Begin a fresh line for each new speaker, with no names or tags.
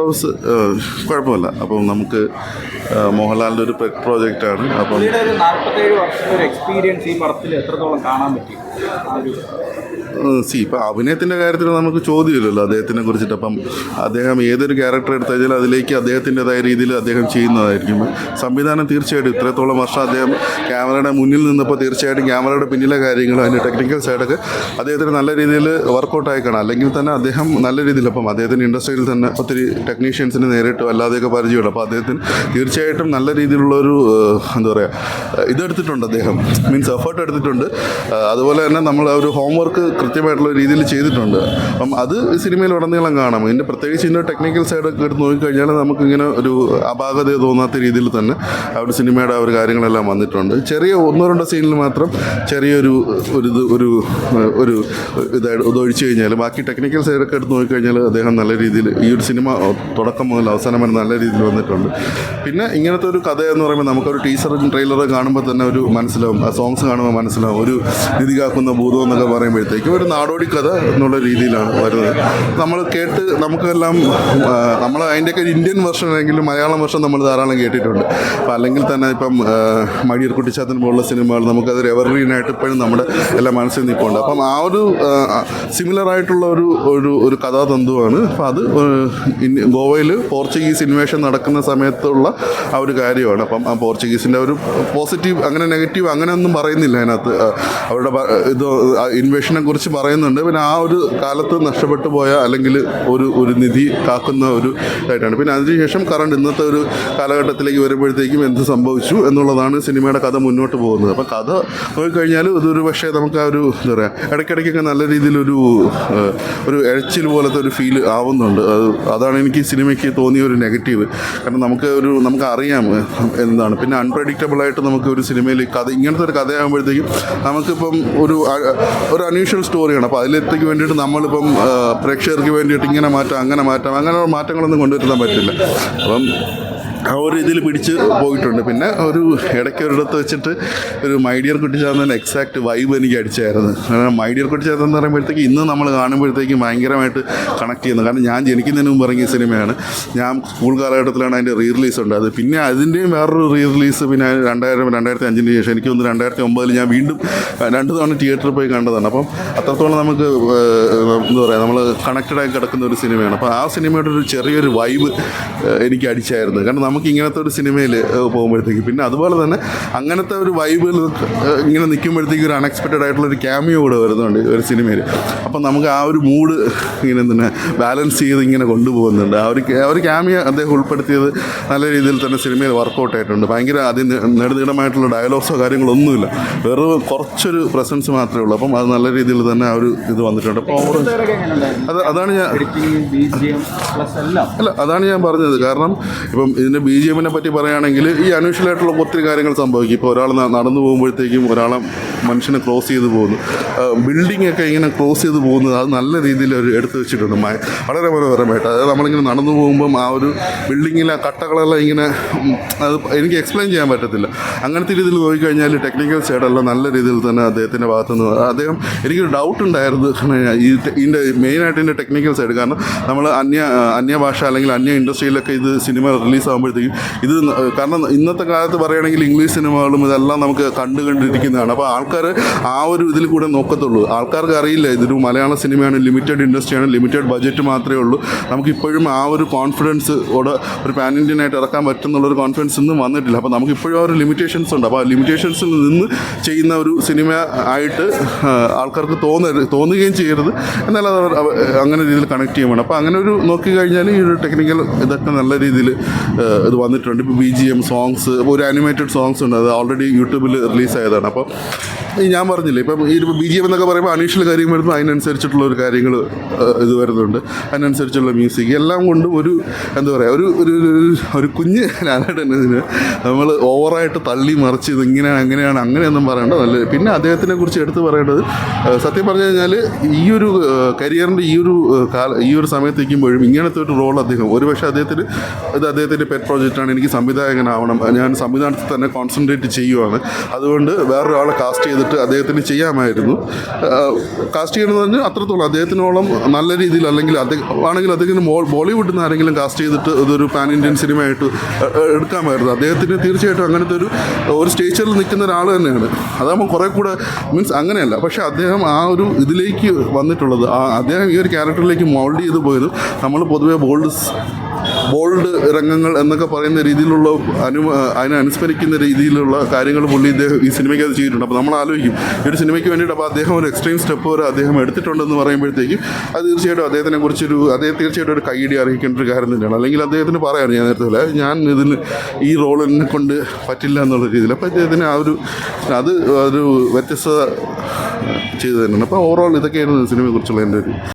House കുഴപ്പമില്ല. അപ്പം നമുക്ക് മോഹൻലാലിന്റെ ഒരു പെറ്റ് പ്രോജക്റ്റാണ് അപ്പം
നാൽപ്പത്തേഴ് വർഷത്തെ ഒരു എക്സ്പീരിയൻസ് ഈ പടത്തിൽ എത്രത്തോളം കാണാൻ പറ്റി?
സി ഇപ്പം അഭിനയത്തിന്റെ കാര്യത്തിൽ നമുക്ക് ചോദ്യമില്ലല്ലോ അദ്ദേഹത്തിനെ കുറിച്ചിട്ട്. അപ്പം അദ്ദേഹം ഏതൊരു ക്യാരക്ടർ എടുത്തു കഴിഞ്ഞാൽ അതിലേക്ക് അദ്ദേഹത്തിന്റെതായ രീതിയിൽ അദ്ദേഹം ചെയ്യുന്നതായിരിക്കും. സംവിധാനം തീർച്ചയായിട്ടും ഇത്രത്തോളം വർഷം അദ്ദേഹം ക്യാമറയുടെ മുന്നിൽ നിന്നപ്പോൾ തീർച്ചയായിട്ടും ക്യാമറയുടെ പിന്നിലെ കാര്യങ്ങൾ അതിന്റെ ടെക്നിക്കൽ സൈഡൊക്കെ അദ്ദേഹത്തിന് നല്ല രീതിയിൽ വർക്കൗട്ട് ആയി കാണാം. അല്ലെങ്കിൽ തന്നെ അദ്ദേഹം നല്ല രീതിയിൽ അപ്പം അദ്ദേഹത്തിന്റെ ഇൻഡസ്ട്രിയിൽ തന്നെ ഒത്തിരി ടെക്നീഷ്യൻസിന് നേരിട്ട് അല്ലാതെയൊക്കെ പരിചയമുണ്ട്. അപ്പോൾ അദ്ദേഹത്തിന് തീർച്ചയായിട്ടും നല്ല രീതിയിലുള്ളൊരു എന്താ പറയുക ഇതെടുത്തിട്ടുണ്ട് അദ്ദേഹം. മീൻസ് എഫേർട്ട് എടുത്തിട്ടുണ്ട്. അതുപോലെ തന്നെ നമ്മൾ ഒരു ഹോംവർക്ക് കൃത്യമായിട്ടുള്ള രീതിയിൽ ചെയ്തിട്ടുണ്ട്. അപ്പം അത് സിനിമയിൽ ഉടനീളം കാണാം. ഇതിന്റെ പ്രത്യേകിച്ച് ഇതിന്റെ ടെക്നിക്കൽ സൈഡ് ഒക്കെ എടുത്ത് നോക്കിക്കഴിഞ്ഞാൽ നമുക്കിങ്ങനെ ഒരു അപാകത തോന്നാത്ത രീതിയിൽ തന്നെ ആ ഒരു സിനിമയുടെ ആ ഒരു കാര്യങ്ങളെല്ലാം വന്നിട്ടുണ്ട്. ചെറിയ ഒന്നോ രണ്ടോ സീനിൽ മാത്രം ചെറിയൊരു ഒരു ഇത് ഒരു ഒരു ഇതായിട്ട് ഇതൊഴിച്ചു കഴിഞ്ഞാൽ ബാക്കി ടെക്നിക്കൽ സൈഡൊക്കെ എടുത്ത് നോക്കിക്കഴിഞ്ഞാൽ അദ്ദേഹം നല്ല രീതിയിൽ ഈ ഒരു സിനിമ തുടക്കം മുതൽ അവസാനം വരെ നല്ല രീതിയിൽ വന്നിട്ടുണ്ട്. പിന്നെ ഇങ്ങനത്തെ ഒരു കഥ എന്ന് പറയുമ്പോൾ നമുക്കൊരു ടീസറും ട്രെയിലറും കാണുമ്പോൾ തന്നെ ഒരു മനസ്സിലാവും. ആ സോങ്സ് കാണുമ്പോൾ മനസ്സിലാവും. ഒരു നിധി കാക്കുന്ന ഭൂതം എന്നൊക്കെ പറയുമ്പോഴത്തേക്കും ഒരു നാടോടി കഥ എന്നുള്ള രീതിയിലാണ് വരുന്നത്. നമ്മൾ കേട്ട് നമുക്കെല്ലാം നമ്മൾ അതിന്റെയൊക്കെ ഇന്ത്യൻ വെർഷൻ അല്ലെങ്കിൽ മലയാളം വെർഷൻ നമ്മൾ ധാരാളം കേട്ടിട്ടുണ്ട്. അപ്പോൾ അല്ലെങ്കിൽ തന്നെ ഇപ്പം മടിയർ കുട്ടിച്ചാത്തൻ പോലുള്ള സിനിമകൾ നമുക്കത് എവർഗ്രീനായിട്ട് ഇപ്പോഴും നമ്മുടെ എല്ലാ മനസ്സിൽ നിൽപ്പുണ്ട്. അപ്പം ആ ഒരു സിമിലർ ആയിട്ടുള്ള ഒരു ഒരു ഒരു കഥാതന്തുവാണ്. അപ്പോൾ അത് ഗോവയിൽ പോർച്ചുഗീസ് ഇൻവേഷൻ നടക്കുന്ന സമയത്തുള്ള ആ ഒരു കാര്യമാണ്. അപ്പം ആ പോർച്ചുഗീസിന്റെ ഒരു പോസിറ്റീവ് അങ്ങനെ നെഗറ്റീവ് അങ്ങനെ ഒന്നും പറയുന്നില്ല അതിനകത്ത്. അവരുടെ ഇത് ഇൻവേഷനെ കുറിച്ച് പറയുന്നുണ്ട്. പിന്നെ ആ ഒരു കാലത്ത് നഷ്ടപ്പെട്ടു പോയ അല്ലെങ്കിൽ ഒരു ഒരു നിധി കാക്കുന്ന ഒരു ഇതായിട്ടാണ്. പിന്നെ അതിനുശേഷം കറണ്ട് ഇന്നത്തെ ഒരു കാലഘട്ടത്തിലേക്ക് വരുമ്പോഴത്തേക്കും എന്ത് സംഭവിച്ചു എന്നുള്ളതാണ് സിനിമയുടെ കഥ മുന്നോട്ട് പോകുന്നത്. അപ്പം കഥ നോക്കിക്കഴിഞ്ഞാൽ ഇതൊരു പക്ഷേ നമുക്ക് ആ ഒരു എന്താ പറയുക ഇടയ്ക്കിടയ്ക്കൊക്കെ നല്ല രീതിയിലൊരു ഒരു എഴച്ചിൽ പോലത്തെ ഒരു ഫീൽ ആവുന്നുണ്ട്. അത് അതാണ് എനിക്ക് സിനിമയ്ക്ക് തോന്നിയ ഒരു നെഗറ്റീവ് കാരണം നമുക്ക് ഒരു നമുക്ക് അറിയാം എന്താണ്. പിന്നെ അൺപ്രഡിക്റ്റബിളായിട്ട് നമുക്ക് ഒരു സിനിമയിൽ കഥ ഇങ്ങനത്തെ ഒരു കഥയാകുമ്പോഴത്തേക്കും നമുക്കിപ്പം ഒരു ഒരു അൺയൂഷ്വൽ സ്റ്റോറിയാണ് അപ്പോൾ അതിലേക്ക് വേണ്ടിയിട്ട് നമ്മളിപ്പം പ്രേക്ഷകർക്ക് വേണ്ടിയിട്ട് ഇങ്ങനെ മാറ്റാം അങ്ങനെ മാറ്റാം അങ്ങനെയുള്ള മാറ്റങ്ങളൊന്നും കൊണ്ടുവരുത്താൻ പറ്റില്ല. അപ്പം ആ ഒരു ഇതിൽ പിടിച്ച് പോയിട്ടുണ്ട്. പിന്നെ ഒരു ഇടയ്ക്ക് ഒരിടത്ത് വെച്ചിട്ട് ഒരു മൈഡിയർ കുട്ടിച്ചാത്തന്റെ എക്സാക്ട് വൈബ് എനിക്ക് അടിച്ചായിരുന്നു. കാരണം മൈഡിയർ കുട്ടിച്ചാത്തൻ എന്ന് പറയുമ്പോഴത്തേക്ക് ഇന്ന് നമ്മൾ കാണുമ്പോഴത്തേക്കും ഭയങ്കരമായിട്ട് കണക്ട് ചെയ്യുന്നു. കാരണം ഞാൻ ജനിക്കുന്നതിന് മുമ്പ് ഇറങ്ങിയ സിനിമയാണ്. ഞാൻ സ്കൂൾ കാലഘട്ടത്തിലാണ് അതിന്റെ റീ റിലീസ് ഉണ്ട്. അത് പിന്നെ അതിന്റെയും വേറൊരു റീ റിലീസ് പിന്നെ രണ്ടായിരം രണ്ടായിരത്തി അഞ്ചിന് ശേഷം. എനിക്ക് തോന്നുന്നു രണ്ടായിരത്തി ഒമ്പതിൽ ഞാൻ വീണ്ടും രണ്ട് തവണ തിയേറ്ററിൽ പോയി കണ്ടതാണ്. അപ്പം അത്രത്തോളം നമുക്ക് എന്താ പറയുക നമ്മൾ കണക്റ്റഡായി കിടക്കുന്ന ഒരു സിനിമയാണ്. അപ്പോൾ ആ സിനിമയുടെ ഒരു ചെറിയൊരു വൈബ് എനിക്ക് അടിച്ചായിരുന്നു. കാരണം നമുക്ക് ഇങ്ങനത്തെ ഒരു സിനിമയിൽ പോകുമ്പോഴത്തേക്ക്. പിന്നെ അതുപോലെ തന്നെ അങ്ങനത്തെ ഒരു വൈബിൽ ഇങ്ങനെ നിൽക്കുമ്പോഴത്തേക്ക് ഒരു അൺഎക്സ്പെക്റ്റഡ് ആയിട്ടുള്ള ഒരു ക്യാമിയോ കൂടെ വരുന്നുണ്ട് ഒരു സിനിമയിൽ അപ്പം നമുക്ക് ആ ഒരു മൂഡ് ഇങ്ങനെ തന്നെ ബാലൻസ് ചെയ്ത് ഇങ്ങനെ കൊണ്ടുപോകുന്നുണ്ട്. ആ ഒരു ആ ഒരു ക്യാമിയോ അദ്ദേഹം ഉൾപ്പെടുത്തിയത് നല്ല രീതിയിൽ തന്നെ സിനിമയിൽ വർക്കൗട്ട് ആയിട്ടുണ്ട്. ഭയങ്കര അതിന് നെടുനീളമായിട്ടുള്ള ഡയലോഗ്സോ കാര്യങ്ങളോ ഒന്നുമില്ല വെറും കുറച്ചൊരു പ്രസൻസ് മാത്രമേ ഉള്ളൂ. അപ്പം അത് നല്ല രീതിയിൽ തന്നെ ആ ഒരു ഇത് വന്നിട്ടുണ്ട്. അപ്പോൾ അത് അതാണ് ഞാൻ അല്ല അതാണ് ഞാൻ പറഞ്ഞത്. കാരണം ഇപ്പം ഇതിന്റെ ബി ജി എമ്മിനെ പറ്റി പറയുകയാണെങ്കിൽ ഈ അനുഷ്യലായിട്ടുള്ള ഒത്തിരി കാര്യങ്ങൾ സംഭവിക്കും. ഇപ്പോൾ ഒരാൾ നടന്നു പോകുമ്പോഴത്തേക്കും ഒരാളെ മനുഷ്യനെ ക്ലോസ് ചെയ്ത് പോകുന്നു. ബിൽഡിംഗ് ഒക്കെ ഇങ്ങനെ ക്ലോസ് ചെയ്ത് പോകുന്നത് അത് നല്ല രീതിയിൽ ഒരു എടുത്തു വെച്ചിട്ടുണ്ട്. വളരെ മനോഹരമായിട്ട്. അതായത് നമ്മളിങ്ങനെ നടന്നു പോകുമ്പം ആ ഒരു ബിൽഡിങ്ങിലെ കട്ടകളെല്ലാം ഇങ്ങനെ അത് എനിക്ക് എക്സ്പ്ലെയിൻ ചെയ്യാൻ പറ്റത്തില്ല. അങ്ങനത്തെ രീതിയിൽ നോക്കിക്കഴിഞ്ഞാൽ ടെക്നിക്കൽ സൈഡെല്ലാം നല്ല രീതിയിൽ തന്നെ അദ്ദേഹത്തിന്റെ ഭാഗത്തുനിന്ന് അദ്ദേഹം എനിക്കൊരു ഡൗട്ട് ഉണ്ടായിരുന്നു. ഈ ഇതിന്റെ മെയിനായിട്ട് ഇതിന്റെ ടെക്നിക്കൽ സൈഡ് കാരണം നമ്മൾ അന്യ അന്യഭാഷ അല്ലെങ്കിൽ അന്യ ഇൻഡസ്ട്രിയിലൊക്കെ ഇത് സിനിമ റിലീസ് ആകുമ്പോഴത്തേക്കും ഇത് കാരണം ഇന്നത്തെ കാലത്ത് പറയുകയാണെങ്കിൽ ഇംഗ്ലീഷ് സിനിമകളും ഇതെല്ലാം നമുക്ക് കണ്ടു കണ്ടിരിക്കുന്നതാണ്. അപ്പോൾ ആൾക്കാർ ആ ഒരു ഇതിൽ കൂടെ നോക്കത്തുള്ളൂ. ആൾക്കാർക്ക് അറിയില്ല ഇതൊരു മലയാള സിനിമയാണ് ലിമിറ്റഡ് ഇൻഡസ്ട്രിയാണ് ലിമിറ്റഡ് ബഡ്ജറ്റ് മാത്രമേ ഉള്ളൂ. നമുക്കിപ്പോഴും ആ ഒരു കോൺഫിഡൻസ് ഓടെ ഒരു പാൻ ഇന്ത്യൻ ആയിട്ട് ഇറക്കാൻ പറ്റുന്നുള്ളൊരു കോൺഫിഡൻസ് ഒന്നും വന്നിട്ടില്ല. അപ്പോൾ നമുക്കിപ്പോഴും ആ ഒരു ലിമിറ്റേഷൻസ് ഉണ്ട്. അപ്പോൾ ആ ലിമിറ്റേഷൻസിൽ നിന്ന് ചെയ്യുന്ന ഒരു സിനിമ ആയിട്ട് ആൾക്കാർക്ക് തോന്നരുത് തോന്നുകയും ചെയ്യരുത്. എന്നാൽ അവർ അവ- അങ്ങനെ രീതിയിൽ കണക്ട് ചെയ്യുമ്പോൾ അപ്പോൾ അങ്ങനെ ഒരു നോക്കി കഴിഞ്ഞാൽ ഈ ഒരു ടെക്നിക്കൽ ഇതൊക്കെ നല്ല രീതിയിൽ ഇത് വന്നിട്ടുണ്ട്. ഇപ്പോൾ ബി ജി എം സോങ്സ് ഒരു അനിമേറ്റഡ് സോങ്സ് ഉണ്ട്. അത് ഓൾറെഡി യൂട്യൂബിൽ റിലീസ് ആയതാണ്. അപ്പോൾ ഞാൻ പറഞ്ഞില്ലേ ഇപ്പം ഈ ബി ജി എം എന്നൊക്കെ പറയുമ്പോൾ അനീഷിൽ കാര്യം വരുമ്പോൾ അതിനനുസരിച്ചിട്ടുള്ള ഒരു കാര്യങ്ങൾ ഇത് വരുന്നുണ്ട്. അതിനനുസരിച്ചുള്ള മ്യൂസിക് എല്ലാം കൊണ്ട് ഒരു എന്താ പറയുക ഒരു ഒരു ഒരു- കുഞ്ഞ് ഇതിന് നമ്മൾ ഓവറായിട്ട് തള്ളി മറിച്ച് ഇത് ഇങ്ങനെയാണ് അങ്ങനെയാണ് അങ്ങനെയൊന്നും പറയേണ്ട നല്ല പിന്നെ അദ്ദേഹത്തിനെ കുറിച്ച് എടുത്തു പറയേണ്ടത് സത്യം പറഞ്ഞു കഴിഞ്ഞാൽ ഈ ഒരു കരിയറിന്റെ ഈ ഒരു കാല ഈ ഒരു സമയത്ത് നിൽക്കുമ്പോഴും ഇങ്ങനത്തെ ഒരു റോൾ അദ്ദേഹം ഒരുപക്ഷെ അദ്ദേഹത്തിന് ഇത് അദ്ദേഹത്തിന്റെ സൈഡ് പ്രോജക്റ്റാണ്. എനിക്ക് സംവിധായകനാവണം. ഞാൻ സംവിധാനത്തിൽ തന്നെ കോൺസെൻട്രേറ്റ് ചെയ്യുവാണ്. അതുകൊണ്ട് വേറൊരാളെ കാസ്റ്റ് ചെയ്തിട്ട് അദ്ദേഹത്തിന് ചെയ്യാമായിരുന്നു. കാസ്റ്റ് ചെയ്യണമെന്ന് പറഞ്ഞാൽ അത്രത്തോളം അദ്ദേഹത്തിനോളം നല്ല രീതിയിൽ അല്ലെങ്കിൽ അദ്ദേഹം ആണെങ്കിൽ അദ്ദേഹത്തിന് ബോളിവുഡിൽ നിന്ന് ആരെങ്കിലും കാസ്റ്റ് ചെയ്തിട്ട് ഇതൊരു പാൻ ഇന്ത്യൻ സിനിമയായിട്ട് എടുക്കാമായിരുന്നു. അദ്ദേഹത്തിന് തീർച്ചയായിട്ടും അങ്ങനത്തെ ഒരു ഒരു സ്റ്റേച്ചറിൽ നിൽക്കുന്ന ഒരാൾ തന്നെയാണ്. അതാകുമ്പോൾ കുറേ കൂടെ മീൻസ് അങ്ങനെയല്ല. പക്ഷേ അദ്ദേഹം ആ ഒരു ഇതിലേക്ക് വന്നിട്ടുള്ളത് അദ്ദേഹം ഈ ഒരു ക്യാരക്ടറിലേക്ക് മോൾഡ് ചെയ്ത് പോയത് നമ്മൾ പൊതുവേ ബോൾഡ് ബോൾഡ് രംഗങ്ങൾ എന്നൊക്കെ പറയുന്ന രീതിയിലുള്ള അനു അതിനെ അനുസ്മരിക്കുന്ന രീതിയിലുള്ള കാര്യങ്ങൾ പുള്ളി ഇദ്ദേഹം ഈ സിനിമയ്ക്ക് അത് ചെയ്തിട്ടുണ്ട്. അപ്പോൾ നമ്മൾ ആലോചിക്കും ഈ ഒരു സിനിമയ്ക്ക് വേണ്ടിയിട്ട് അപ്പോൾ അദ്ദേഹം ഒരു എക്സ്ട്രീം സ്റ്റെപ്പ് വരെ അദ്ദേഹം എടുത്തിട്ടുണ്ടെന്ന് പറയുമ്പോഴത്തേക്കും അത് തീർച്ചയായിട്ടും അദ്ദേഹത്തിനെ കുറിച്ചൊരു അദ്ദേഹം തീർച്ചയായിട്ടും ഒരു കൈയടി അറിയിക്കേണ്ട ഒരു കാര്യം തന്നെയാണ്. അല്ലെങ്കിൽ അദ്ദേഹത്തിന് പറയാറ് ഞാൻ നേരത്തെ പോലെ ഞാൻ ഇതിന് ഈ റോൾ എന്നെ കൊണ്ട് പറ്റില്ല എന്നുള്ള രീതിയിൽ. അപ്പോൾ അദ്ദേഹത്തിന് ആ ഒരു അത് ഒരു വ്യത്യസ്തത ചെയ്തു തന്നെയാണ്. അപ്പോൾ ഓവറോൾ ഇതൊക്കെയായിരുന്നു സിനിമയെക്കുറിച്ചുള്ള എന്റെ ഒരു